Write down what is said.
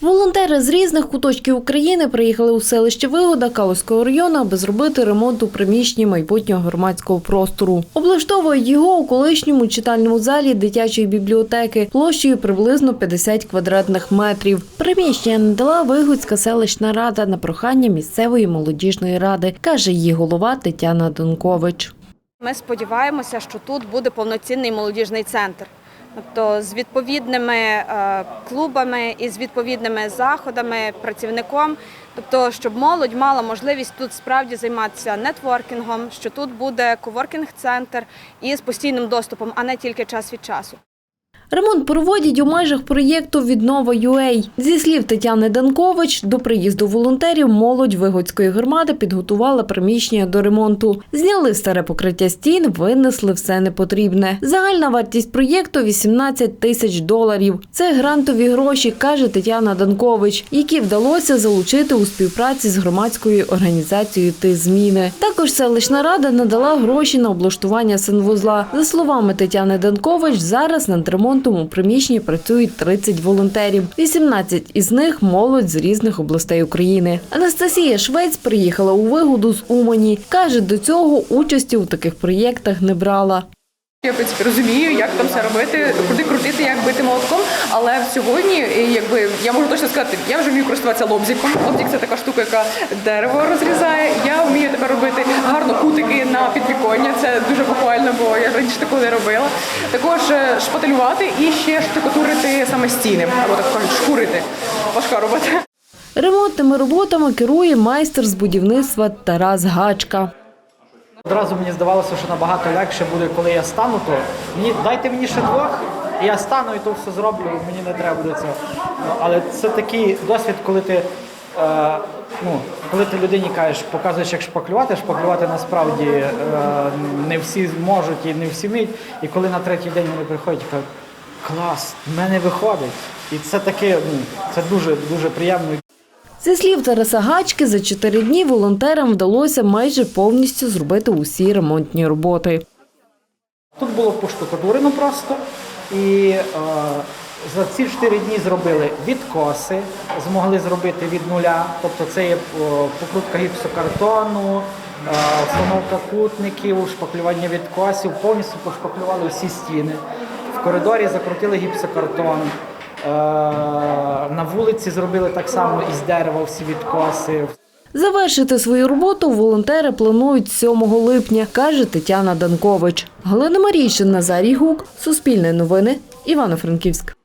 Волонтери з різних куточків України приїхали у селище Вигода Калузького району, аби зробити ремонт у приміщенні майбутнього громадського простору. Облаштовують його у колишньому читальному залі дитячої бібліотеки площею приблизно 50 квадратних метрів. Приміщення надала Вигодська селищна рада на прохання місцевої молодіжної ради, каже її голова Тетяна Донкович. Ми сподіваємося, що тут буде повноцінний молодіжний центр. Тобто з відповідними е, клубами і з відповідними заходами, працівником, тобто, щоб молодь мала можливість тут справді займатися нетворкінгом, що тут буде коворкінг-центр із постійним доступом, а не тільки час від часу. Ремонт проводять у межах проєкту Віднова UA. Зі слів Тетяни Данкович, до приїзду волонтерів молодь Вигодської громади підготувала приміщення до ремонту. Зняли старе покриття стін, винесли все непотрібне. Загальна вартість проєкту 18 тисяч доларів. Це грантові гроші, каже Тетяна Данкович, які вдалося залучити у співпраці з громадською організацією «Ти зміни». Також селищна рада надала гроші на облаштування санвузла. За словами Тетяни Данкович, зараз над ремонтом у приміщенні працюють 30 волонтерів. 18 із них молодь з різних областей України. Анастасія Швець приїхала у вигоду з Умані. Каже, до цього участі у таких проєктах не брала. Я в розумію, як там все робити, куди крутити, як бити молотком. Але сьогодні, якби я можу точно сказати, я вже вмію користуватися лобзиком. Лобзик це така штука, яка дерево розрізає. Я вмію тепер робити Це дуже похвально, бо я раніше такого не робила. Також е, шпателювати і ще штукатурити саме стіни, або так кажуть, шкурити. Важка робота. Ремонтними роботами керує майстер з будівництва Тарас Гачка. Одразу мені здавалося, що набагато легше буде, коли я стану, то мені дайте мені ще двох, і я стану і то все зроблю, мені не треба буде цього. Але це такий досвід, коли ти, е, ну, коли ти людині кажеш, показуєш, як шпаклювати, шпаклювати насправді е, не всі можуть і не всі вміють. І коли на третій день вони приходять і кажуть, клас, в мене виходить. І це таке, ну, це дуже дуже приємно. Зі слів Тараса Гачки, за чотири дні волонтерам вдалося майже повністю зробити усі ремонтні роботи. Тут було поштукатурено просто. І е, за ці 4 дні зробили відкоси, змогли зробити від нуля. Тобто це є покрутка гіпсокартону, е, встановка кутників, шпаклювання відкосів, повністю пошпаклювали всі стіни. В коридорі закрутили гіпсокартон. Е, на вулиці зробили так само із дерева всі відкоси. Завершити свою роботу волонтери планують 7 липня, каже Тетяна Данкович. Галина Марійшин, Назарій Гук, Суспільне новини, Івано-Франківськ.